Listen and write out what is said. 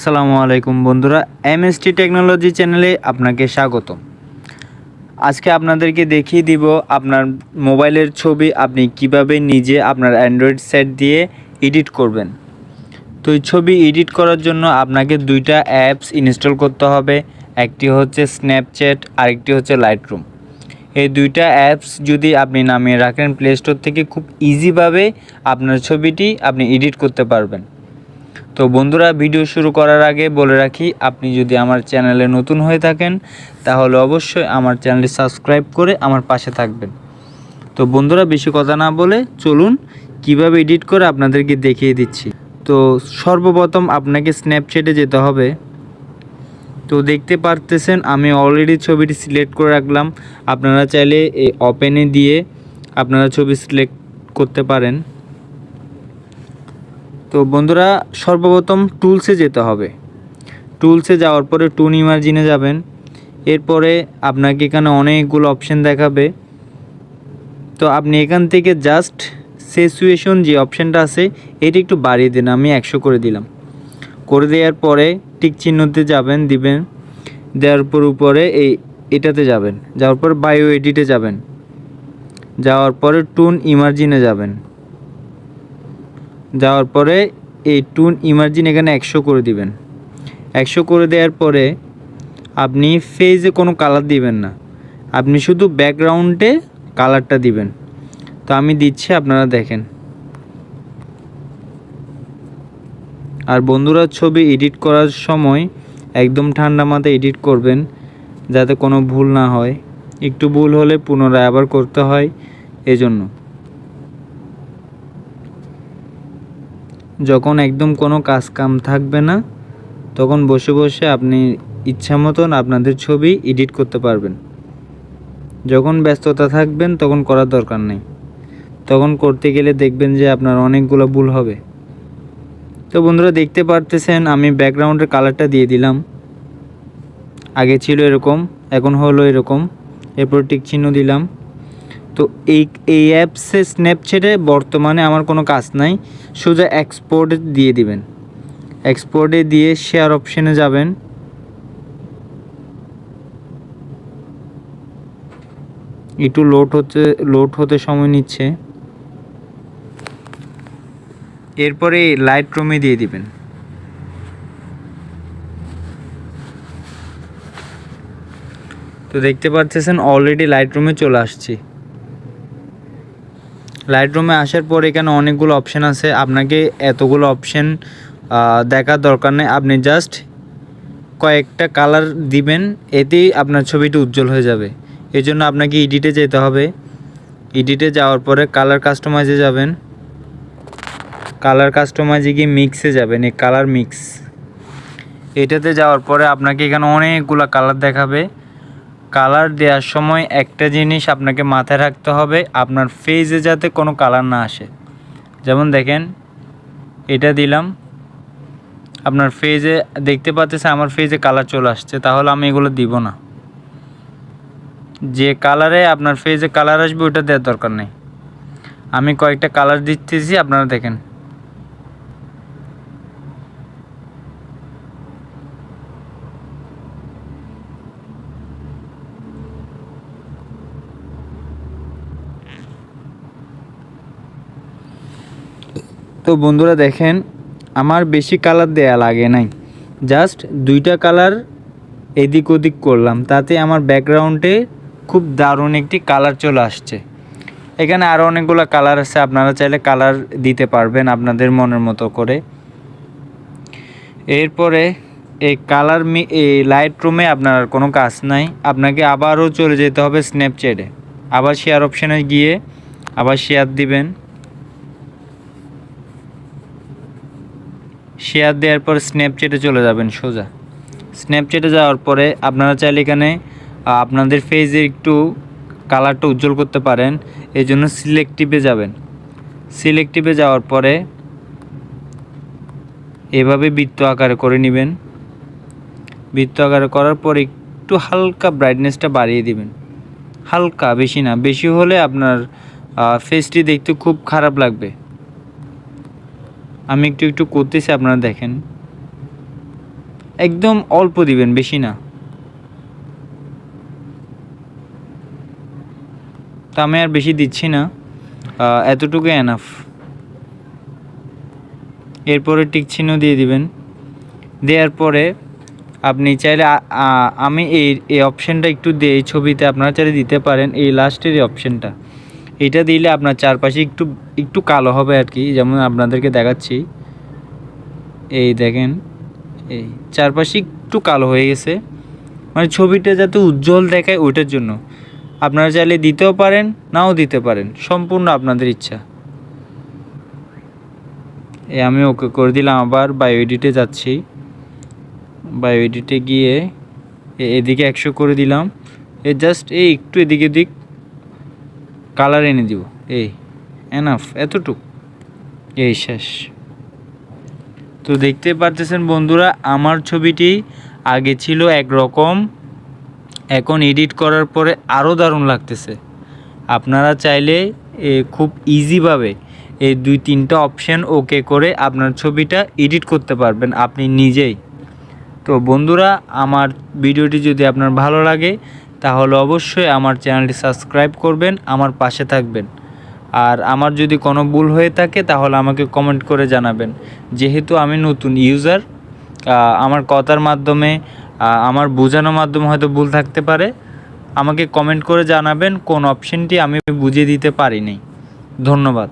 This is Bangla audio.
আসসালামু আলাইকুম বন্ধুরা এমএসটি টেকনোলজি চ্যানেলে আপনাকে স্বাগত আজকে আপনাদেরকে দেখিয়ে দিব আপনার মোবাইলের ছবি আপনি কীভাবে নিজে আপনার অ্যান্ড্রয়েড সেট দিয়ে এডিট করবেন। তো এই ছবি এডিট করার জন্য আপনাকে দুইটা অ্যাপস ইনস্টল করতে হবে, একটি হচ্ছে স্ন্যাপচ্যাট আরেকটি হচ্ছে লাইটরুম এই দুইটা অ্যাপস যদি আপনি নামিয়ে রাখেন প্লে স্টোর থেকে, খুব ইজিভাবে আপনার ছবিটি আপনি এডিট করতে পারবেন। তো বন্ধুরা, ভিডিও শুরু করার আগে বলে রাখি, আপনি যদি আমার চ্যানেলে নতুন হয়ে থাকেন, তাহলে অবশ্যই আমার চ্যানেলটি সাবস্ক্রাইব করে আমার পাশে থাকবেন। তো বন্ধুরা, বেশি কথা না বলে চলুন, কীভাবে এডিট করে আপনাদেরকে দেখিয়ে দিচ্ছি। তো সর্বপ্রথম আপনাকে স্ন্যাপচ্যাটে যেতে হবে। তো দেখতে পারতেছেন, আমি অলরেডি ছবিটি সিলেক্ট করে রাখলাম। আপনারা চাইলে এই ওপেনে দিয়ে আপনারা ছবি সিলেক্ট করতে পারেন। তো বন্ধুরা, সর্বপ্রথম টুলসে যেতে হবে। টুলসে যাওয়ার পরে টুন ইমার্জিনে যাবেন। এরপরে আপনাকে এখানে অনেকগুলো অপশান দেখাবে। তো আপনি এখান থেকে জাস্ট সেচুয়েশন যে অপশানটা আছে, এটি একটু বাড়িয়ে দিন, আমি একশো করে দিলাম। করে দেওয়ার পরে টিক চিহ্নতে যাবেন, দিবেন। দেওয়ার পর উপরে এই এটাতে যাবেন। যাওয়ার পর বায়ো এডিটে যাবেন। যাওয়ার পরে টুন ইমার্জিনে যাবেন। যাওয়ার পরে এই টুন ইমার্জিন এখানে একশো করে দিবেন। একশো করে দেওয়ার পরে আপনি ফেজে কোনো কালার দিবেন না। আপনি শুধু ব্যাকগ্রাউন্ডে কালারটা দিবেন। তো আমি দিচ্ছি, আপনারা দেখেন। আর বন্ধুরা, ছবি এডিট করার সময় একদম ঠান্ডা মাথায় এডিট করবেন, যাতে কোনো ভুল না হয়। একটু ভুল হলে পুনরায় আবার করতে হয়, এজন্য। যখন একদম কোনো কাজ কাম থাকবে না, তখন বসে বসে আপনি ইচ্ছা মতন আপনাদের ছবি এডিট করতে পারবেন। যখন ব্যস্ততা থাকবেন, তখন করার দরকার নেই। তখন করতে গেলে দেখবেন যে আপনার অনেকগুলো ভুল হবে। তো বন্ধুরা, দেখতে পারতেছেন, আমি ব্যাকগ্রাউন্ডের কালারটা দিয়ে দিলাম। আগে ছিল এরকম, এখন হলো এরকম। এরপর টিক চিহ্ন দিলাম। তো এই এই অ্যাপসে স্ন্যাপচ্যাটে বর্তমানে আমার কোনো কাজ নাই। সোজা এক্সপোর্টে দিয়ে দিবেন। এক্সপোর্টে দিয়ে শেয়ার অপশানে যাবেন। একটু লোড হতে লোড হতে সময় নিচ্ছে। এরপরে লাইট রুমে দিয়ে দিবেন। তো দেখতে পাচ্ছেন অলরেডি লাইট রুমে চলে আসছি। লাইট রুমে আসার পর এখানে অনেকগুলো অপশান আছে। আপনাকে এতগুলো অপশান দেখার দরকার নেই। আপনি জাস্ট কয়েকটা কালার দিবেন, এতেই আপনার ছবিটি উজ্জ্বল হয়ে যাবে। এই জন্য আপনাকে এডিটে যেতে হবে। এডিটে যাওয়ার পরে কালার কাস্টমাইজে যাবেন। কালার কাস্টমাইজে গিয়ে মিক্সে যাবেন, এই কালার মিক্স এটাতে যাওয়ার পরে আপনাকে এখানে অনেকগুলো কালার দেখাবে। কালার দেওয়ার সময় একটা জিনিস আপনাকে মাথায় রাখতে হবে, আপনার ফেজে যাতে কোনো কালার না আসে। যেমন দেখেন, এটা দিলাম। আপনার ফেজে দেখতে পাচ্ছেন, আমার ফেজে কালার চলে আসছে, তাহলে আমি এগুলো দিব না। যে কালারে আপনার ফেজে কালার আসবে ওটা দেওয়ার দরকার নেই। আমি কয়েকটা কালার দিতেছি, আপনারা দেখেন। তো বন্ধুরা দেখেন, আমার বেশি কালার দেয়া লাগে নাই। জাস্ট দুইটা কালার এদিক ওদিক করলাম, তাতে আমার ব্যাকগ্রাউন্ডে খুব দারুণ একটি কালার চলে আসছে। এখানে আরও অনেকগুলো কালার আছে, আপনারা চাইলে কালার দিতে পারবেন আপনাদের মনের মতো করে। এরপরে এই কালার মি এই লাইট রুমে আপনার কোনো কাজ নাই। আপনাকে আবারও চলে যেতে হবে স্ন্যাপচ্যাটে আবার শেয়ার অপশানে গিয়ে আবার শেয়ার দিবেন। শেয়ার দেওয়ার পর স্ন্যাপচ্যাটে চলে যাবেন সোজা। স্ন্যাপচ্যাটে যাওয়ার পরে আপনারা চাইলে এখানে আপনাদের ফেজে একটু কালারটা উজ্জ্বল করতে পারেন, এই জন্য সিলেক্টিভে যাবেন। সিলেক্টিভে যাওয়ার পরে এভাবে বৃত্ত আকারে করে নেবেন। বৃত্ত আকারে করার পর একটু হালকা ব্রাইটনেসটা বাড়িয়ে দিবেন। হালকা, বেশি না, বেশি হলে আপনার ফেসটি দেখতে খুব খারাপ লাগবে। আমি একটু একটু করতেছি, আপনারা দেখেন। একদম অল্প দিবেন, বেশি না। তা আমি আর বেশি দিচ্ছি না। এতটুকু এনাফ এরপরে টিক চিহ্ন দিয়ে দিবেন। দেওয়ার পরে আপনি চাইলে আমি এই এই অপশানটা একটু দিয়ে এই ছবিতে আপনারা চাইলে দিতে পারেন, এই লাস্টের এই অপশানটা এটা দিলে আপনার চারপাশে একটু একটু কালো হবে আর কি, যেমন আপনাদেরকে দেখাচ্ছি। এই দেখেন, এই চারপাশে একটু কালো হয়ে গেছে। মানে ছবিটা যাতে উজ্জ্বল দেখায় ওইটার জন্য। আপনারা চাইলে দিতেও পারেন, নাও দিতে পারেন, সম্পূর্ণ আপনাদের ইচ্ছা। এ আমি ওকে করে দিলাম, আবার বায়ো এডিটে যাচ্ছি। বায়ো এডিটে গিয়ে এদিকে একশো করে দিলাম। এ, জাস্ট এই একটু এদিকে দিক কালার এনে দিব। এই এনাফ এতটুক। এই, শেষ। তো দেখতে পারতেছেন বন্ধুরা, আমার ছবিটি আগে ছিল একরকম, এখন এডিট করার পরে আরও দারুণ লাগতেছে। আপনারা চাইলে খুব ইজিভাবে এই দুই তিনটা অপশান ওকে করে আপনার ছবিটা এডিট করতে পারবেন আপনি নিজেই। তো বন্ধুরা, আমার ভিডিওটি যদি আপনার ভালো লাগে তাহলে অবশ্যই আমার চ্যানেলটি সাবস্ক্রাইব করবেন, আমার পাশে থাকবেন। আর আমার যদি কোনো ভুল হয়ে থাকে, তাহলে আমাকে কমেন্ট করে জানাবেন। যেহেতু আমি নতুন ইউজার আমার কথার মাধ্যমে আমার বোঝানোর মাধ্যমে হয়তো ভুল থাকতে পারে। আমাকে কমেন্ট করে জানাবেন কোন অপশনটি আমি বুঝিয়ে দিতে পারিনি। ধন্যবাদ।